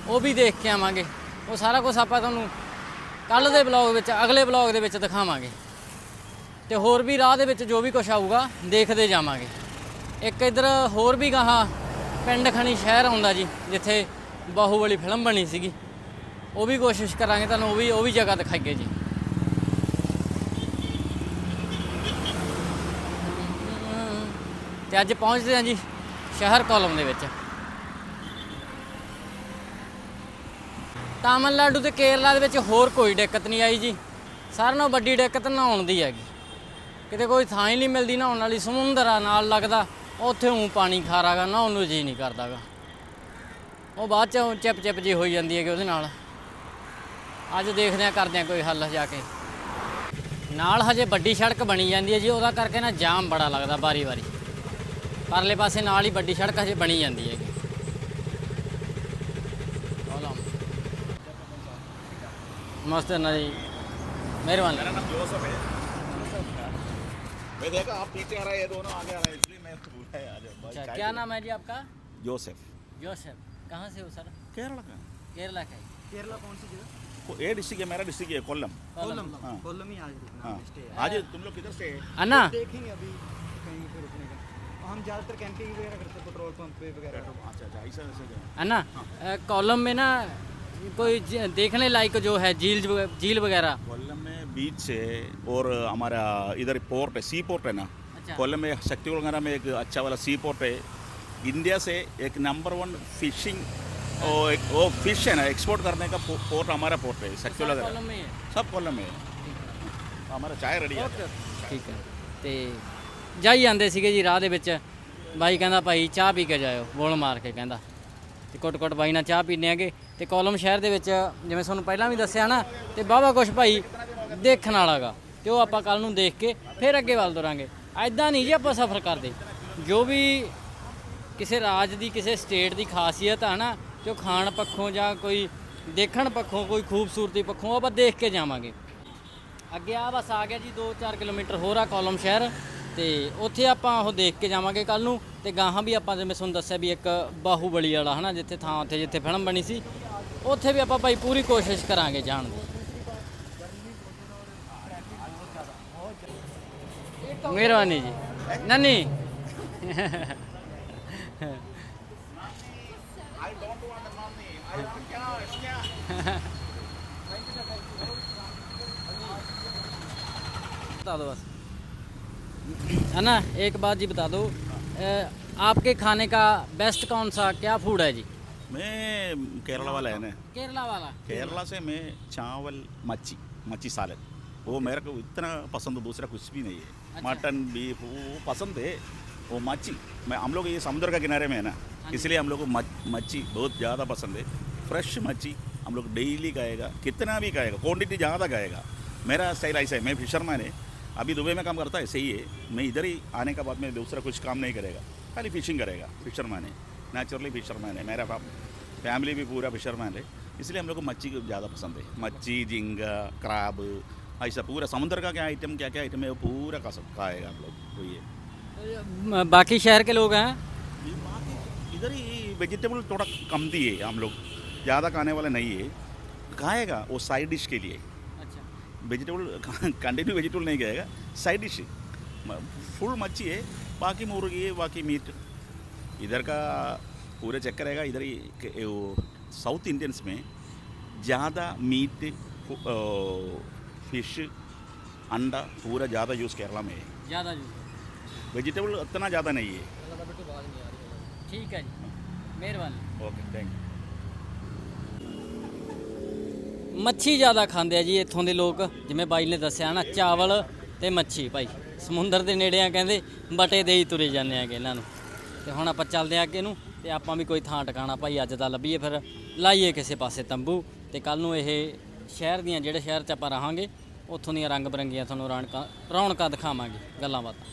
ਉਹ ਵੀ ਦੇਖ ਕੇ ਆਵਾਂਗੇ। ਉਹ ਸਾਰਾ ਕੁਝ ਆਪਾਂ ਤੁਹਾਨੂੰ ਕੱਲ ਦੇ ਬਲੌਗ ਵਿੱਚ, ਅਗਲੇ ਬਲੌਗ ਦੇ ਵਿੱਚ ਦਿਖਾਵਾਂਗੇ। ਤੇ ਹੋਰ ਵੀ ਰਾਹ ਦੇ ਵਿੱਚ ਜੋ ਵੀ ਕੁਝ ਆਊਗਾ, ਦੇਖਦੇ ਜਾਵਾਂਗੇ। ਇੱਕ ਇਧਰ ਹੋਰ ਵੀ ਗਾਹਾਂ ਪਿੰਡ ਖਣੀ ਸ਼ਹਿਰ ਆਉਂਦਾ ਜੀ, ਜਿੱਥੇ ਬਾਹੂਬਲੀ ਫਿਲਮ ਬਣੀ ਸੀਗੀ। ਉਹ ਵੀ ਕੋਸ਼ਿਸ਼ ਕਰਾਂਗੇ ਤੁਹਾਨੂੰ, ਉਹ ਵੀ ਉਹ ਵੀ ਜਗ੍ਹਾ ਦਿਖਾਈਏ ਜੀ। ਤੇ ਅੱਜ ਪਹੁੰਚਦੇ ਹਾਂ ਜੀ ਸ਼ਹਿਰ ਕੋਲਮ ਦੇ ਵਿੱਚ। ਤਾਮਿਲਨਾਡੂ ਤੇ ਕੇਰਲਾ ਦੇ ਵਿੱਚ ਹੋਰ ਕੋਈ ਦਿੱਕਤ ਨਹੀਂ ਆਈ ਜੀ। ਸਾਰਿਆਂ ਨਾਲੋਂ ਵੱਡੀ ਦਿੱਕਤ ਨਹਾਉਣ ਦੀ ਹੈਗੀ। ਕਿਤੇ ਕੋਈ ਥਾਂ ਹੀ ਨਹੀਂ ਮਿਲਦੀ ਨਹਾਉਣ ਵਾਲੀ, ਸਮੁੰਦਰ ਆ ਨਾਲ ਲੱਗਦਾ, ਉੱਥੇ ਹੂੰ ਪਾਣੀ ਖਾਰਾਗਾ, ਨਹਾਉਣ ਨੂੰ ਜੀ ਨਹੀਂ ਕਰਦਾਗਾ। ਉਹ ਬਾਅਦ ਚ ਚਿਪ ਚਿਪ ਜੀ ਹੋਈ ਜਾਂਦੀ ਹੈਗੀ ਉਹਦੇ ਨਾਲ। ਅੱਜ ਦੇਖਦੇ ਆ ਕਰਦੇ ਆ ਕੋਈ ਹੱਲ ਜਾ ਕੇ। ਨਾਲ ਹਜੇ ਵੱਡੀ ਸੜਕ ਬਣੀ ਜਾਂਦੀ ਹੈ ਜੀ, ਉਹਦਾ ਕਰਕੇ ਨਾ ਜਾਮ ਬੜਾ ਲੱਗਦਾ ਵਾਰੀ ਵਾਰੀ। ਪਰਲੇ ਪਾਸੇ ਨਾਲ ਹੀ ਵੱਡੀ ਸੜਕ ਹਜੇ ਬਣੀ ਜਾਂਦੀ ਹੈਗੀ। नमस्ते है नहीं मेहरबान। मेरा नाम जोसफ है मैं देखा आप पीछे आ रहे हैं दोनों आगे आ रहे हैं इसलिए मैं बोला यार अच्छा क्या नाम है जी आपका? जोसेफ। जोसेफ। कहाँ से हो सर? केरला का। केरला का केरला कौन सी जगह? ए डिस्ट्रिक्ट है मेरा डिस्ट्रिक्ट है कोल्लम। कोल्लम। कोल्लम। हाँ। ही। आज हाँ। आज तुम लोग किधर से अन्ना। देखेंगे अभी कहीं पे रुकने का। हम ज़्यादातर कैंपिंग वगैरह करते हैं पेट्रोल पंप पे वगैरह। अच्छा अच्छा ऐसा ऐसा अन्ना हाँ। में ना कोई ज- देखने लायक जो है झील वग- झील वगैरह कोल्लम में बीच है और हमारा इधर पोर्ट है सी पोर्ट है ना अच्छा। कोल्लम में शक्ति वगैरह में एक अच्छा वाला सी पोर्ट है इंडिया से एक नंबर वन फिशिंग और एक वो फिश है ना एक्सपोर्ट करने का पो- पोर्ट हमारा पोर्ट है शक्ति सारा वगैरह कॉलम में है सब कोल्लम में है हमारा चाय रेडी है ਠੀਕ ਹੈ ਤੇ ਜਾਈ ਜਾਂਦੇ ਸੀਗੇ ਜੀ ਰਾਹ ਦੇ ਵਿੱਚ ਬਾਈ ਕਹਿੰਦਾ ਭਾਈ ਚਾਹ ਪੀ ਕੇ ਜਾਇਓ ਬੋਲ ਮਾਰ ਕੇ ਕਹਿੰਦਾ ਤੇ ਕੁੱਟ-ਕੁੱਟ ਬਾਈ ਨਾਲ ਚਾਹ ਪੀਨੇ ਆਗੇ ਤੇ ਕੋਲਮ ਸ਼ਹਿਰ ਦੇ ਵਿੱਚ, ਜਿਵੇਂ ਤੁਹਾਨੂੰ ਪਹਿਲਾਂ ਵੀ ਦੱਸਿਆ ਨਾ, ਤੇ ਬਾਵਾ ਕੁਛ ਭਾਈ ਦੇਖਣ ਵਾਲਾਗਾ, ਤੇ ਉਹ ਆਪਾਂ ਕੱਲ ਨੂੰ ਦੇਖ ਕੇ ਫਿਰ ਅੱਗੇ ਵੱਲ ਤੁਰਾਂਗੇ। ਐਦਾਂ ਨਹੀਂ ਜੀ ਆਪਾਂ ਸਫ਼ਰ ਕਰਦੇ। ਜੋ ਵੀ ਕਿਸੇ ਰਾਜ ਦੀ, ਕਿਸੇ ਸਟੇਟ ਦੀ ਖਾਸੀਅਤ ਆ ਨਾ, ਜੋ ਖਾਣ ਪੱਖੋਂ ਜਾਂ ਕੋਈ ਦੇਖਣ ਪੱਖੋਂ, ਕੋਈ ਖੂਬਸੂਰਤੀ ਪੱਖੋਂ ਆਪਾਂ ਦੇਖ ਕੇ ਜਾਵਾਂਗੇ। ਅੱਗੇ ਆ ਬਸ ਆ ਗਿਆ ਜੀ 2-4 ਕਿਲੋਮੀਟਰ ਹੋਰ ਆ ਕੋਲਮ ਸ਼ਹਿਰ। ਤੇ ਉੱਥੇ ਆਪਾਂ ਉਹ ਦੇਖ ਕੇ ਜਾਵਾਂਗੇ ਕੱਲ ਨੂੰ ਤੇ ਗਾਹਾਂ ਵੀ ਆਪਾਂ, ਜਿਵੇਂ ਤੁਹਾਨੂੰ ਦੱਸਿਆ ਵੀ ਇੱਕ ਬਾਹੂਬਲੀ ਵਾਲਾ, ਹਨਾ, ਜਿੱਥੇ ਥਾਂ ਉੱਥੇ, ਜਿੱਥੇ ਫਿਲਮ ਬਣੀ ਸੀ, ਉੱਥੇ ਵੀ ਆਪਾਂ ਭਾਈ ਪੂਰੀ ਕੋਸ਼ਿਸ਼ ਕਰਾਂਗੇ ਜਾਣ ਦੀ ਮਿਹਰਬਾਨੀ ਜੀ ਨਾਨੀ I don't want the money. I want cash. Yeah. Thank you. Thank you. है ना? एक बात जी बता दो। आपके खाने का बेस्ट कौन सा क्या फ़ूड है जी? मैं केरला वाला है ना। केरला वाला। केरला से मैं चावल मच्छी मच्छी सालन वो मेरे को इतना पसंद दूसरा कुछ भी नहीं है। अच्छा। मटन बीफ वो पसंद है। वो मच्छी मैं हम लोग ये समुद्र का किनारे में है ना इसलिए हम लोग को मच्छी बहुत ज़्यादा पसंद है। फ्रेश मच्छी हम लोग डेली खाएगा कितना भी खाएगा क्वांटिटी ज़्यादा खाएगा। मेरा स्टाइल ऐसा है मैं फिशरमैन है अभी दुबई में काम करता है सही है। मैं इधर ही आने के बाद में दूसरा कुछ काम नहीं करेगा। खाली फिशिंग करेगा फिशरमैन है। नेचुरली फिशरमैन है। मेरा फैमिली भी पूरा फिशरमैन है। इसलिए हम लोग को मच्छी ज़्यादा पसंद है। मच्छी झींगा क्राब ऐसा पूरा समुद्र का क्या आइटम क्या क्या आइटम है वो पूरा का सब खाएगा हम लोग। है। अ, बाकी शहर के लोग हैं? इधर ही वेजिटेबल थोड़ा कम दी है हम लोग। ज़्यादा खाने वाला नहीं है। खाएगा वो साइड डिश के लिए। വെജിറ്റബിൾ കണ്ടിന്യൂ വെജിറ്റബിൾ नहीं जाएगा साइड डिश फुल मच्छी है बाकी मुर्गी है बाकी मीट इधर का पूरा चक्कर रहेगा इधर ही साउथ इंडियंस में ज़्यादा मीट फिश अंडा पूरा ज़्यादा यूज़ केरला में है ज़्यादा वेजिटेबल उतना ज़्यादा नहीं है ठीक है जी मेहरबानी ओके थैंक यू ਮੱਛੀ ਜ਼ਿਆਦਾ ਖਾਂਦੇ ਆ ਜੀ ਇੱਥੋਂ ਦੇ ਲੋਕ। ਜਿਵੇਂ ਬਾਈ ਨੇ ਦੱਸਿਆ ਨਾ, ਚਾਵਲ ਤੇ ਮੱਛੀ ਭਾਈ। ਸਮੁੰਦਰ ਦੇ ਨੇੜੇ ਆ ਕਹਿੰਦੇ, ਬਟੇ ਦੇ ਹੀ ਤੁਰੇ ਜਾਂਦੇ ਆਗੇ ਇਹਨਾਂ ਨੂੰ। ਤੇ ਹੁਣ ਆਪਾਂ ਚੱਲਦੇ ਆ ਅੱਗੇ ਨੂੰ, ਤੇ ਆਪਾਂ ਵੀ ਕੋਈ ਥਾਂ ਟਿਕਾਣਾ ਭਾਈ, ਅੱਜ ਦਾ ਲੱਭੀਏ ਫਿਰ। ਲਾਈਏ ਕਿਸੇ ਪਾਸੇ ਤੰਬੂ। ਤੇ ਕੱਲ ਨੂੰ ਇਹ ਸ਼ਹਿਰ ਦੀਆਂ, ਜਿਹੜੇ ਸ਼ਹਿਰ 'ਚ ਆਪਾਂ ਰਹਾਂਗੇ, ਉੱਥੋਂ ਦੀਆਂ ਰੰਗ ਬਰੰਗੀਆਂ ਤੁਹਾਨੂੰ ਰੌਣਕਾਂ ਰੌਣਕਾਂ ਦਿਖਾਵਾਂਗੇ, ਗੱਲਾਂ ਬਾਤਾਂ।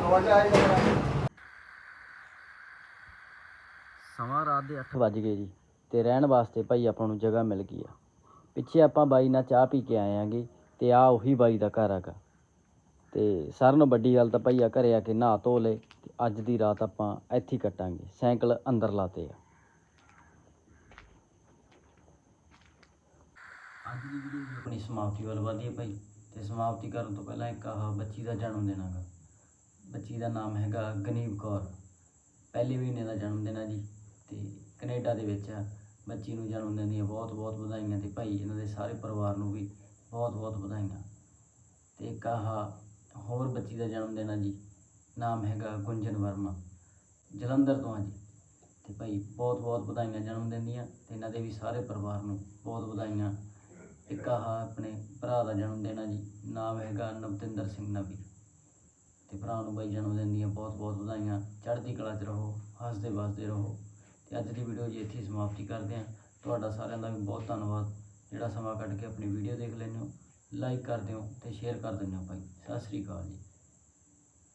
ਸਮਾਂ ਰਾਤ ਦੇ 8 ਵੱਜ ਗਏ ਜੀ। ਤੇ ਰਹਿਣ ਵਾਸਤੇ ਭਾਈ ਆਪਾਂ ਨੂੰ ਜਗ੍ਹਾ ਮਿਲ ਗਈ ਆ। ਪਿੱਛੇ ਆਪਾਂ ਬਾਈ ਨਾਲ ਚਾਹ ਪੀ ਕੇ ਆਏ ਆਂਗੇ ਤੇ ਆ ਉਹੀ ਬਾਈ ਦਾ ਘਰ ਹੈਗਾ। ਤੇ ਸਾਰਿਆਂ ਨਾਲੋਂ ਵੱਡੀ ਗੱਲ ਤਾਂ ਭਾਈ ਆ ਘਰੇ ਆ ਕੇ ਨਹਾ ਧੋ ਲੇ ਤੇ ਅੱਜ ਦੀ ਰਾਤ ਆਪਾਂ ਇੱਥੇ ਹੀ ਕੱਟਾਂਗੇ। ਸਾਈਕਲ ਅੰਦਰ ਲਾਤੇ ਆ। ਅੱਜ ਦੀ ਵੀਡੀਓ ਆਪਣੀ ਸਮਾਪਤੀ ਵੱਲ ਵਧੀ ਹੈ ਭਾਈ। ਤੇ ਸਮਾਪਤੀ ਕਰਨ ਤੋਂ ਪਹਿਲਾਂ ਇੱਕ ਆਹ ਬੱਚੀ ਦਾ ਜਨਮ ਦਿਨ ਹੈਗਾ। ਬੱਚੀ ਦਾ ਨਾਮ ਹੈਗਾ ਗਨੀਬ ਕੌਰ। ਪਹਿਲੇ ਮਹੀਨੇ ਦਾ ਜਨਮ ਦਿਨ ਹੈ ਜੀ। ਤੇ ਕੈਨੇਡਾ ਦੇ ਵਿੱਚ ਬੱਚੀ ਨੂੰ ਜਨਮ ਦਿਨ ਦੀਆਂ ਬਹੁਤ ਬਹੁਤ ਵਧਾਈਆਂ ਤੇ ਭਾਈ ਇਹਨਾਂ ਦੇ ਸਾਰੇ ਪਰਿਵਾਰ ਨੂੰ ਵੀ ਬਹੁਤ ਬਹੁਤ ਵਧਾਈਆਂ। ਤੇ ਇੱਕ ਆਹ ਹੋਰ ਬੱਚੀ ਦਾ ਜਨਮ ਦਿਨ ਹੈ ਜੀ, ਨਾਮ ਹੈਗਾ ਗੁੰਜਨ ਵਰਮਾ, ਜਲੰਧਰ ਤੋਂ ਆ ਜੀ। ਤੇ ਭਾਈ ਬਹੁਤ ਬਹੁਤ ਵਧਾਈਆਂ ਜਨਮ ਦਿਨ ਦੀਆਂ ਤੇ ਇਹਨਾਂ ਦੇ ਵੀ ਸਾਰੇ ਪਰਿਵਾਰ ਨੂੰ ਬਹੁਤ ਵਧਾਈਆਂ। ਇੱਕ ਆਹ ਆਪਣੇ ਭਰਾ ਦਾ ਜਨਮ ਦਿਨ ਹੈ ਜੀ, ਨਾਮ ਹੈਗਾ ਨਵਤਿੰਦਰ ਸਿੰਘ ਨਬੀ ਤੇ ਭਰਾ ਨੂੰ ਬਾਈ ਜਨਮ ਦਿਨ ਦੀਆਂ ਬਹੁਤ ਬਹੁਤ ਵਧਾਈਆਂ। ਚੜ੍ਹਦੀ ਕਲਾ 'ਚ ਰਹੋ, ਹੱਸਦੇ, ਵੱਸਦੇ ਰਹੋ। ਤੇ ਅੱਜ ਦੀ ਵੀਡੀਓ ਜੀ ਇੱਥੇ ਸਮਾਪਤੀ ਕਰਦੇ ਹਾਂ। ਤੁਹਾਡਾ ਸਾਰਿਆਂ ਦਾ ਵੀ ਬਹੁਤ ਧੰਨਵਾਦ। ਜਿਹੜਾ ਸਮਾਂ ਕੱਢ ਕੇ ਆਪਣੀ ਵੀਡੀਓ ਦੇਖ ਲੈਂਦੇ ਹੋ ਲਾਈਕ ਕਰ ਦਿਓ ਤੇ ਸ਼ੇਅਰ ਕਰ ਦਿੰਦੇ ਹੋ ਭਾਈ। ਸਤਿ ਸ੍ਰੀ ਅਕਾਲ ਜੀ।